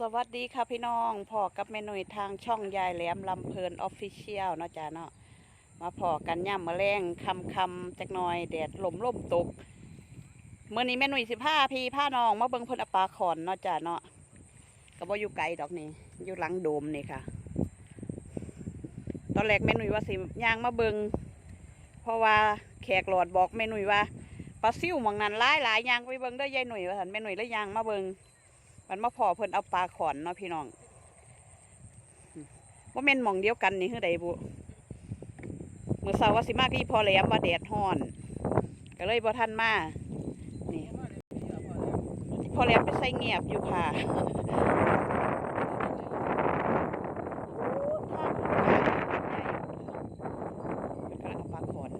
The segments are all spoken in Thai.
สวัสดีค่ะพี่น้องพอกับเมนุยทางช่องยายแหลมลำเพลินออฟฟิเชียลเนาะจ้าเนาะมาพอกันย่ำมาแรงคำคำจักหน่อยแดดลมลมตกเมื่อนี้เมนุยสิผ้าพี่ผ้าน้องมาเบิ่งเพิ่นอปลาขอนเนาะจ้าเนาะก็บ่อยู่ไกลดอกนี่อยู่หลังโดมนี่ค่ะ ตอนแรกเมนุยว่าสิย่างมาเบิ่งเพราะว่าแขกหลอดบอกเมนุยว่าปลาซิ่วมองนั้นหลายหลายย่างไปเบิ่งเด้ยายหนุ่ยว่าสันเมนุยแล้วย่างมาเบิ่ง มันมาพอเพิ่นเอาปลาขอนเนาะพี่น้องว่าแม่นมองเดียวกันนี่คือใดบุเมื่อเช้าว่าสิมากี่พอแหลมว่าแดดฮ้อน ก็เลยบ่ทันมานี่พอแหลมไปใส่เงียบอยู่ค่ะเพิ่นกำลังเอาปลาขอน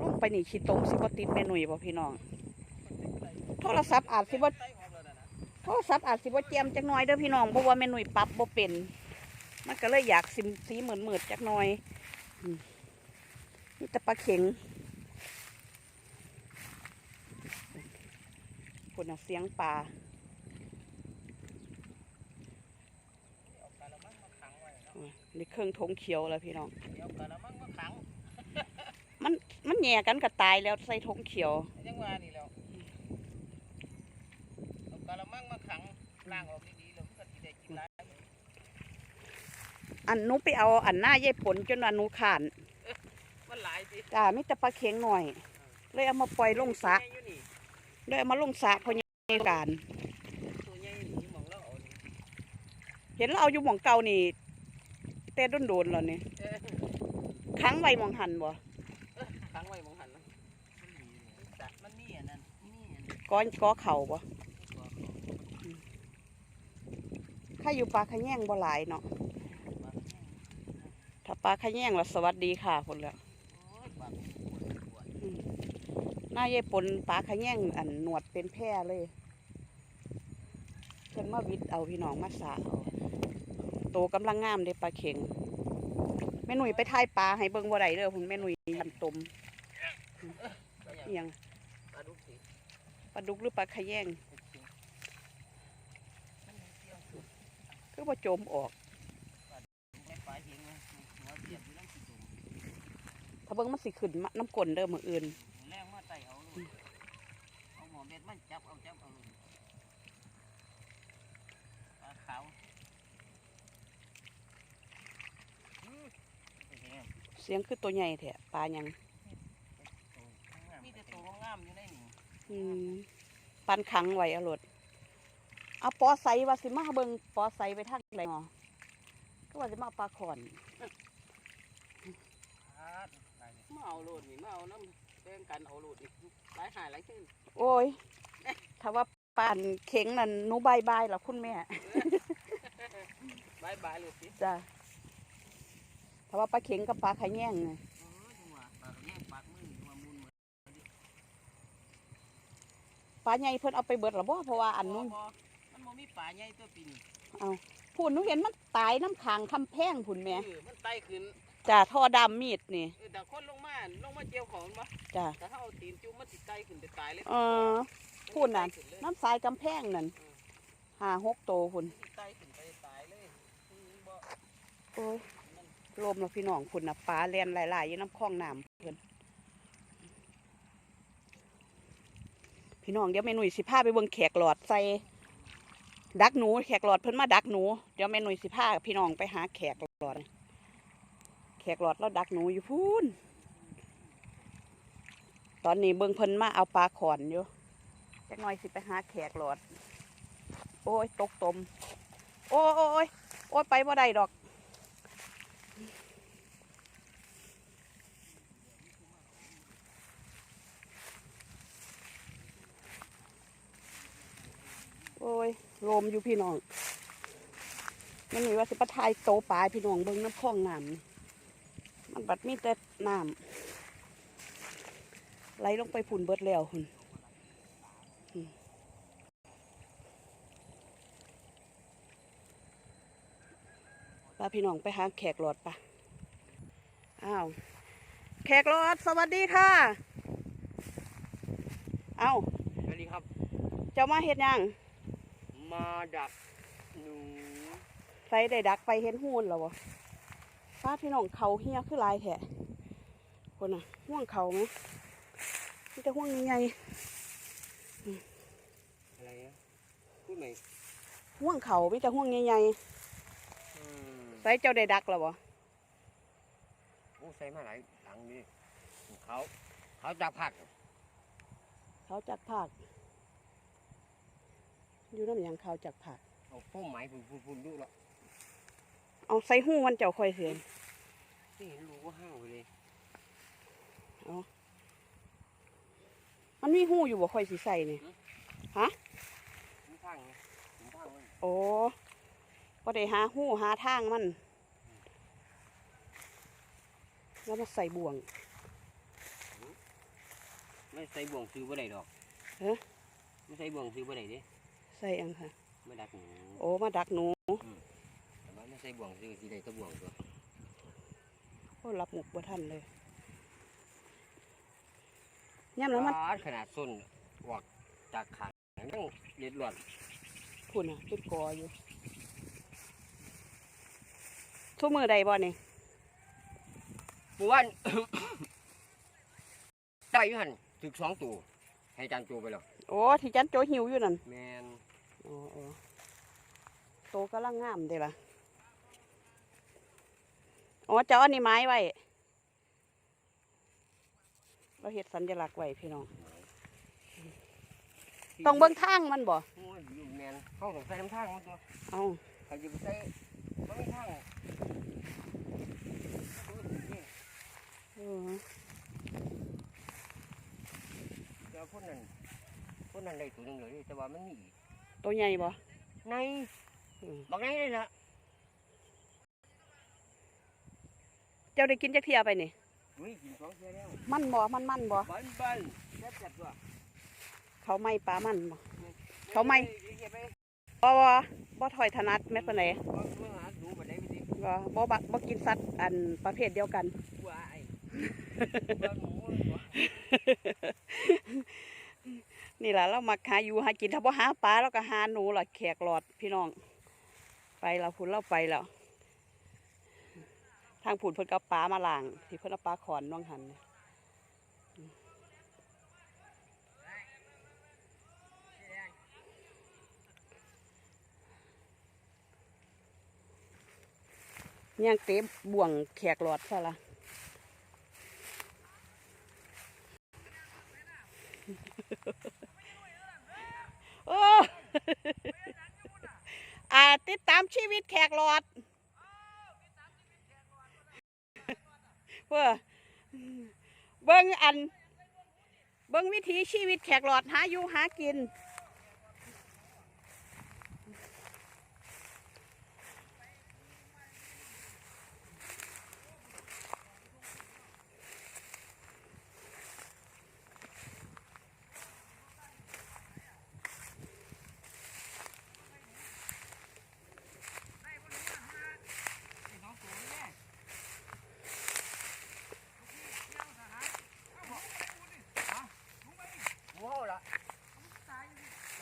ลงไปนี่ขี้ตมสิบ่ติดแม่หนุ่ยบ่พี่น้อง โทรศัพท์อาจสิบ่โทรศัพท์อาจสิบ่เจียมจักหน่อยเด้อพี่น้องเพราะว่าแม่หนุ่ยปรับบ่เป็น มันก็เลยอยากสิมสีเหมือนเหมือดจักหน่อยนี่แต่ปลาเข็งคนเสียงปลานี่เครื่องทงเขียวแล้วพี่น้อง มันมันแย่กันก็ตายแล้วใส่ทงเขียวยังว่านี่แล้ว กะละมังมาขังล้างออกดีๆแล้วมันก็สิได้กินหลายอันหนูไปเอาอันหน้าเย่ผลจนว่าหนูขานมันหลายสิจ้ามีแต่ปลาเข็งหน่อย เลยเอามาปล่อยลงสระตัวใหญ่อยู่นี่เลยเอามาลงสระเพอยังการตัวใหญ่อยู่นี่หมองเราเอานี่เห็นเราเอาอยู่หมองเก่านี่แต่โดนโดนๆแล้วนี่เออค้างไว้หมองหันบ่ขังไว้หมองหันนะมันสะมันมีอันนั้นมีอันนั้น ก้อนก้อเข่าบ่ ข้าอยู่ปลาขะแยงบ่หลายเนาะถ้าปลาขะแยงละสวัสดีค่ะคนแล้วโอ้ยปากปวดปวดหน้าเย่ปนปลาขะแยงอันหนวดเป็นแพร่เลยเพิ่นมาวิดเอาพี่น้องมาสาเอาโตกำลังงามเด้ปลาเข็งแม่หนุ่ยไปทายปลาให้เบิ่งบ่ได้เด้อพุ่นแม่หนุ่ยยันตมปลาหยังเอียงปลาดุกสิปลาดุกหรือปลาขะแยง มันมีเกี่ยว คือบ่โจมออกไม่ปลาเห็นไหมหัวเสียบอยู่นั่นสิตุ่มถ้าเบิ่งมันสิขึ้นมาน้ำกลนเด้อมื้ออื่นแรงมาไต่เอาลูกเอาหมอเบ็ดมันจับเอาจับเอาลูกปลาขาวอืมเป็นไงเสียงคือตัวใหญ่แท้ปลาหยังมีแต่ตัวงามๆอยู่ในนี่อืมปันขังไว้เอาโลด เอาปอไซว่าสิมาเบิ่งปอไซไปทางไหนหรอก็ว่าสิมาเอาปลาขอนมาเอาโลดนี่มาเอาน้ำแบ่งกันเอาโลดนี่หลายหายหลายขึ้นโอ้ยถ้าว่าปานเข็งนั่นหนูบายบายล่ะคุณแม่บายบายเลยสิจ้ะถ้าว่าปลาเข็งกับปลาขะแยงน่ะเออจังหวะปากแย่งปากมือจังหวะมุนเหมือนปลาใหญ่เพิ่นเอาไปเบิดและบ่เพราะว่าอันนู้นบ่ มันบ่มีป่าใหญ่ตัวปีนี้พูนหนูเห็นมันตายน้ำขางคำแพงพุ่นแหม่เออมันไต่ขึ้นจ้ะท่อดำมีดนี่เออแต่คนลงมาลงมาเจียวของมันบ่จ้ะแต่ถ้าเอาตีนจุ่มมันสิไต่ขึ้นไปตายเลยเออ พูดน่ะมัสิไต่ขึ้เลยน้ำทรายกำแพงนั่นห้าหกโตพุ่นมันสิไต่ขึ้นไปตายเลยอืมบ่โอ้ยลมแล้วพี่น้องคุณนะปลาเลียนหลายๆอยู่น้ำคลองน้ำเพิ่นพี่น้องเดี๋ยวแม่หนุ่ยสิพาไปเบิ่งแขกหลอดใส่ ดักหนูแขกหลอดเพิ่นมาดักหนูเดี๋ยวแม่หนุ่ยสิพาพี่น้องไปหาแขกหลอดแขกหลอดแล้วดักหนูอยู่พูนตอนนี้เบิ่งเพิ่นมาเอาปลาขอนอยู่จักหน่อยสิไปหาแขกหลอด โอ้ยตกตม โอ้ยโอ้ยโอ้ยโอ้ยไปบ่ได้ดอก โอ้ย โลมอยู่พี่น้องมันมีว่าสิปะทายโตปลายพี่น้องเบิ่งน้ำคลองน้ำนี่มันบัดมีแต่น้ำไหลลงไปผุนเบิดแล้วหุ่นอืมพาพี่น้องไปหาแขกหลอดปะอ้าวแขกหลอดสวัสดีค่ะ เอ้าสวัสดีครับ เจ้ามาเฮ็ดหยัง มมาดักหนูใส่ได้ดักไปเห็นหูนแล้วบ่ฟ้าพี่น้องเขาเฮียคือหลายแท้คนน่ะห่วงเขาไหมมีแต่ห่วงใหญ่อะไรนะพูดไหมๆห่วงเขามีแต่ห่วงใหญ่อืมๆใส่เจ้าได้ดักแล้วบ่โอ้ใส่มาหลายหลังนี่เขา เขาจะผัดเขาจักภาค อยู่น้ำหยังเขาจักภาคเอาพุ่มไม้พุ่นพุ่นพุ่นดูหรอกเอาใส่หูมันเจ้าค่อยเสียนี่เห็นรูก็ห้าวไปเลยมันมีหูอยู่บ่ค่อยสิใส่นี่ผมพังไงผมพังมันโอ้บ่ได้หาหูหาทางมัน แล้วมาใส่บ่วงไม่ใส่บ่วงซื้อบ่ได้ดอกเอ๊ะไม่ใส่บ่วงซื้อบ่ได้เดิ ใส่อังค่ะไม่ดักหนูโอ้มาดักหนูแต่ว่าไม่ใส่บ่วงซื้อสิได้แตะบ่วงตัวโอ้รับหมกบ่ทันเลยย่ำแล้วมันปาดขนาดส้นออกจากขางยังเด็ดหลอดพุ่นอะเป็นกออยู่ทุกมือใดบ่นี่ปวนได้อยูหันถึกสองตัวให้จานจูไปแล้ว โอ้ ที่จันโจหิวอยู่นั่นแมน โอ้โอ้โตกำลังงามเด้ล่ะอ๋อเจ้าอันนี้ไม้ไว้ เราเห็ดสัญลักษณ์ไว้พี่น้อง ต้องเบิ่งทางมันบ่โอ้ยอยู่แมนเขาต้องใส่น้ำทางมันตัวเอาเขาจะไปใส่ไม่มีทางเออเดี๋ยวคนนั้นคนนั้นได้ตัวหนึงเลยแต่ว่ามันมีอีก ตัวใหญ่บ่ในอืมบอกในเลยนะเจ้าได้กินจักเทียไปนี่อุ้ยกินสองเทียแล้วมันบ่มันมันบ่บันบันแซ่บจัดตัวเขาไม่ปลามันบ่เขาไม่เก็บไปบ่บ่บ่ถอยถนัดแม่ปานใดเอาเมื่อหาดูบันไดไปสิบ่บ่บักบ่กินสัตว์อันประเภทเดียวกัน ว้ายบ้านหละเรามักหาอยู่หากินถ้าบ่หาปลาเราก็หาหนูล่ะแขกหลอดพี่น้อง ไปแล้วพุ่นเราไปแล้วทางพุ่นเพิ่นก็เอาปลามาล้าง ที่เพิ่นเอาปลาขอนน้องหันนี่ยังเต็มบ่วงแขกหลอดซะละ โอ่าติดตามชีวิตแขกหลอดเพื่อเบิ้งอัน เบิ้งวิถีชีวิตแขกหลอดหาอยู่หากิน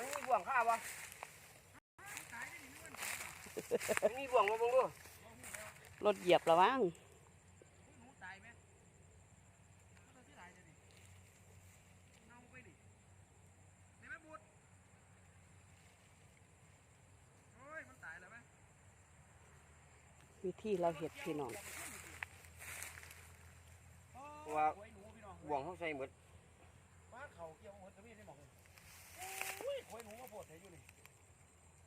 มันมีบ่วงข้าวะมันมีบ่วงมาเบิ่งดูรถเหยียบระวังวิธีเราเห็ดพี่น้องเพราะว่าบ่วงเขาใส่หมดมาเขาเกี่ยวหมดก็มีได้หมอง อุ้ยคอยหนูมาโพดให้อยู่นี่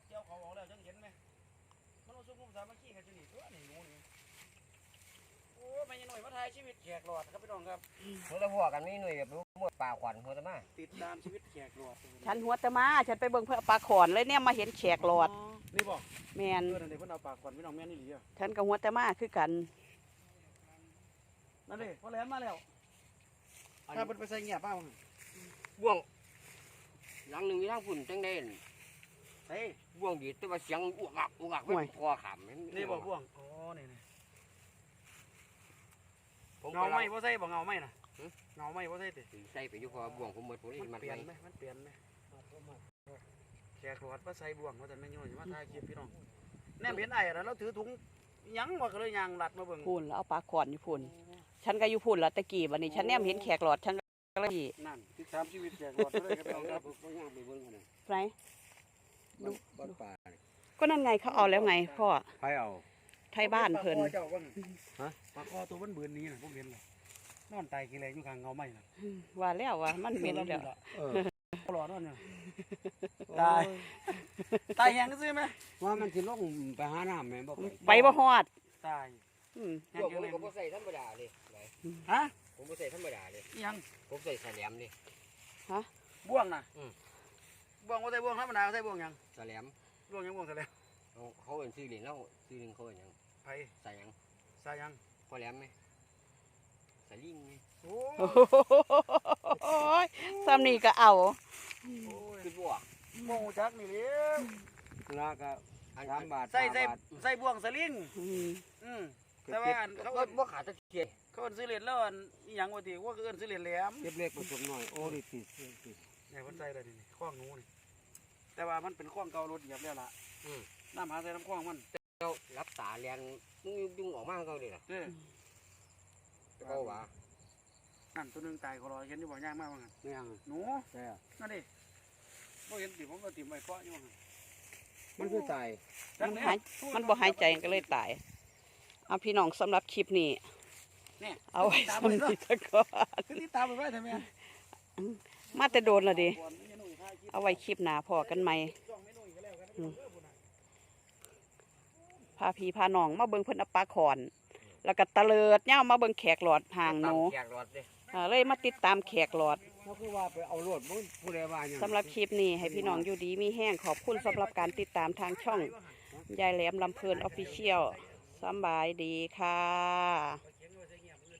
เกี่ยวเขาออกแล้วจังเห็นไหมมันเอาสุกุมสามัคคีกันจะนี่ตัวนี่หนูนี่โอ้ไม่ยังหน่อยมาถ่ายชีวิตแขกหลอดครับพี่น้องครับเขาจะพอกันนี่หน่วยแบบรู้หมดป่าขวัญหัวตะมาติดตามชีวิตแขกหลอดฉันหัวแตะมา ฉันไปเบิ่งเพื่อปลาขอนเลยเนี่ยมาเห็นแขกหลอดนี่บอกแมนเออนั่นเด็กเพิ่นเอาปากก่อนพี่น้องแม่นอี่หลีอะฉันกับหัวแตะมาคือกันนั่นเลยพอแหลมมาแล้วถ้าเพิ่นไปใส่เงียบป้ามึงบ่วง หลังหนึ่งมีทางฝุ่นจังได้นั่นเฮ้ยบ่วงดีแต่ว่าเสียงอุกอักอุกอักห่วยไม่พอขำนี่บอกบ่วงอ๋อนี่นี่ผมเงาไหมบ่ใส่บ่เงาไหมน่ะหึเงาไหมบ่ใส่ติใส่ไปอยู่พอบ่วงผมหมดผมนี่มันมันเปลี่ยนไปไหมมันเปลี่ยนไหมแขกกหลอดมาใส่บ่วงว่าแต่ไม่ย่อยสิมาถ่ายคลิปพี่น้องแนมเห็นไอ้อะแล้วถือถุงหยังว่าก็เลยยางลัดมาเบิ่ง พูนแล้วเอาปลาขอนอยู่พูนฉันก็อยู่พูนแล้วตะกี้วันนี้ฉันแนมเห็นแขกหลอดฉัน ก็เลยนั่นติดตามชีวิตแจกหลอดเลยครับพี่น้องครับก็ย่างไปเบิ่งกันนะไหนบ้านบ้านป่านี่ก็นั่นไงเขาเอาแล้วไงพ่อไผเอาไทยบ้านเพิ่นปลาคอเจ้าเบิ่งฮะปลาคอตัวมันเบือนนี้น่ะผมเห็นเลยนอนตายกี่แรงอยู่ข้างเงาไม้น่ะว่าแล้วว่ามันเหม็นแล้วเออหลอดนั่นเนี่ยตายตายแหงก็ซื้อไหมว่ามันสิลงไปหาน้ำแม่นบ่ไปไปบ่ฮอดตาย อืมแหงผมเยอะเลยก็บ่ใส่ธรรมดาเลยไปฮะผมบ่ใส่ธรรมดาเลยอิหยังผมใส่สแลมดิบ่วงน่ะอืม บ่วงว่าใส่บ่วงธรรมดาใส่บ่วงหยังสแลมบ่วงหยังบ่วงใส่แล้วเขาเขาเอิ้นชื่อเล่นแล้วชื่อเล่นเขาเอิ้นหยังไผใส่หยังใส่หยังพอแหลมไหมใส่ลิงไหมโอ้โอ้ยซ้ำนี่ก็เอาโอ้ยคือบ่วงบ่ฮู้จักนี่เด้อราก็สามบาทใส่ใส่ห้าบาท ใส่บ่วงสลิงอืม อืม แต่ว่าอันเขาเขาเอิ้นบ่ขาดตะเกียบเขาเอิ้นซื้อเหรียญแล้วอันอิหยังว่าติว่าเขาเอิ้นซื้อเหรียญแหลมเก็บเล็กผสมหน่อย โอ้ดิติดติดเนี่ยเพิ่นใส่ได้นี่นี่ข้องหนูนี่แต่ว่ามันเป็นข้องเก่ารถเหยียบแล้วล่ะอืม น้ำหาใส่น้ำข้องมันเจ้ารับตาแลนมึงยุ่งออกมาเขาดิล่ะเด้อเขาว่านั่นตัวหนึงตายเขารอเห็นอยู่บ่ย่างมากว่างั้นไม่ยังหนูแต่นั่นดิบ่เห็นติผมก็ติมไว้เกาะอยู่ว่างั้นมันคือตายมันหาย มันบ่หายใจก็เลยตาย เอาพี่น้องสำหรับคลิปนี้ เนี่ยเอาไว้สำนี้ซะก่อนคือที่ตามไปไว้ทำไมมาแต่โดนและดิก่อนไม่ใช่หนุ่ยถ่ายคลิปเอาไว้คลิปหน้าพอกันใหม่จ้องไม่หนุ่ยก็แล้วกันนะอืมเด้อพุ่นน่ะพาพี่พาน้องมาเบิ่งเพิ่นเอาปลาขอน แล้วก็ตะเลิดย่ามาเบิ่งแขกหลอดห่างหนูแขกรอดดิอ่าเลยมาติดตามแขกหลอดเขาคือว่าไปเอารถมึงผู้ใดว่าอย่างสำหรับคลิปนี้ให้พี่น้องอยู่ดีมีแห้งขอบคุณสำหรับการติดตามทางช่องยายแหลมลำเพลินออฟฟิเชียล สบายดีค่ะ